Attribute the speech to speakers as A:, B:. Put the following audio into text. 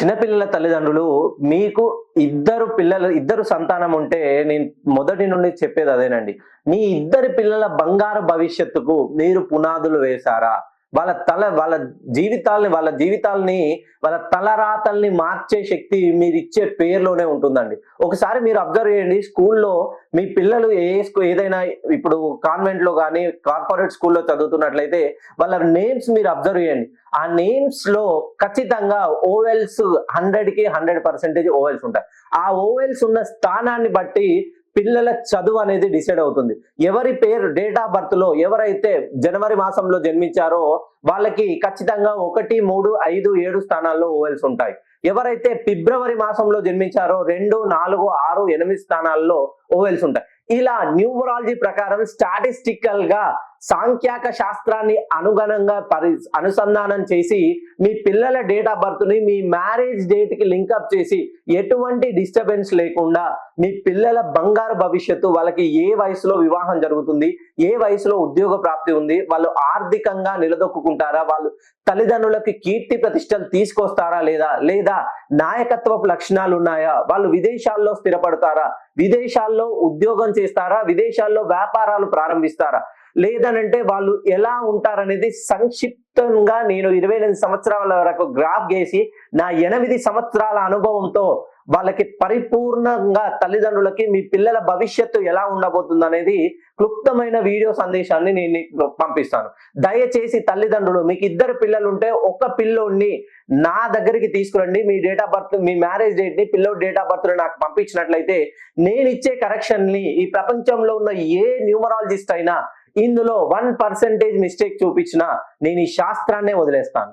A: చిన్నపిల్లల తల్లిదండ్రులు మీకు ఇద్దరు పిల్లలు ఇద్దరు సంతానం ఉంటే నేను మొదటి నుండి చెప్పేది అదేనండి. మీ ఇద్దరి పిల్లల బంగారు భవిష్యత్తుకు మీరు పునాదులు వేశారా? వాళ్ళ తల వాళ్ళ జీవితాల్ని వాళ్ళ జీవితాల్ని వాళ్ళ తలరాతల్ని మార్చే శక్తి మీరు ఇచ్చే పేరులోనే ఉంటుందండి. ఒకసారి మీరు అబ్జర్వ్ చేయండి స్కూల్లో మీ పిల్లలు ఏ ఏదైనా ఇప్పుడు కాన్వెంట్లో కానీ కార్పొరేట్ స్కూల్లో చదువుతున్నట్లయితే వాళ్ళ నేమ్స్ మీరు అబ్జర్వ్ చేయండి. ఆ నేమ్స్లో ఖచ్చితంగా ఓవెల్స్ హండ్రెడ్కి హండ్రెడ్ పర్సెంటేజ్ ఓవెల్స్ ఉంటాయి. ఆ ఓవెల్స్ ఉన్న స్థానాన్ని బట్టి పిల్లల చదువు అనేది డిసైడ్ అవుతుంది. ఎవరి పేరు డేట్ ఆఫ్ బర్త్లో ఎవరైతే జనవరి మాసంలో జన్మించారో వాళ్ళకి ఖచ్చితంగా ఒకటి మూడు ఐదు ఏడు స్థానాల్లో ఓవెల్స్ ఉంటాయి. ఎవరైతే ఫిబ్రవరి మాసంలో జన్మించారో రెండు నాలుగు ఆరు ఎనిమిది స్థానాల్లో ఓవెల్స్ ఉంటాయి. ఇలా న్యూమరాలజీ ప్రకారం స్టాటిస్టికల్గా సాంఖ్యాక శాస్త్రాన్ని అనుగుణంగా పరి అనుసంధానం చేసి మీ పిల్లల డేట్ ఆఫ్ బర్త్ని మీ మ్యారేజ్ డేట్కి లింకప్ చేసి ఎటువంటి డిస్టర్బెన్స్ లేకుండా మీ పిల్లల బంగారు భవిష్యత్తు వాళ్ళకి ఏ వయసులో వివాహం జరుగుతుంది ఏ వయసులో ఉద్యోగ ప్రాప్తి ఉంది వాళ్ళు ఆర్థికంగా నిలదొక్కుంటారా వాళ్ళు తల్లిదండ్రులకి కీర్తి ప్రతిష్టలు తీసుకొస్తారా లేదా లేదా నాయకత్వపు లక్షణాలు ఉన్నాయా వాళ్ళు విదేశాల్లో స్థిరపడతారా విదేశాల్లో ఉద్యోగం చేస్తారా విదేశాల్లో వ్యాపారాలు ప్రారంభిస్తారా లేదనంటే వాళ్ళు ఎలా ఉంటారనేది సంక్షిప్తంగా నేను ఇరవై ఎనిమిది సంవత్సరాల వరకు గ్రాఫ్ చేసి నా ఎనిమిది సంవత్సరాల అనుభవంతో వాళ్ళకి పరిపూర్ణంగా తల్లిదండ్రులకి మీ పిల్లల భవిష్యత్తు ఎలా ఉండబోతుంది అనేది క్లుప్తమైన వీడియో సందేశాన్ని నేను పంపిస్తాను. దయచేసి తల్లిదండ్రులు మీకు ఇద్దరు పిల్లలు ఉంటే ఒక పిల్లోడిని నా దగ్గరికి తీసుకురండి. మీ డేట్ ఆఫ్ బర్త్ మీ మ్యారేజ్ డేట్ని పిల్లోడి డేట్ ఆఫ్ బర్త్ నాకు పంపించినట్లయితే నేను ఇచ్చే కరెక్షన్ని ఈ ప్రపంచంలో ఉన్న ఏ న్యూమరాలజిస్ట్ అయినా ఇందులో వన్ పర్సెంటేజ్ మిస్టేక్ చూపించినా నేను ఈ శాస్త్రాన్నే వదిలేస్తాను.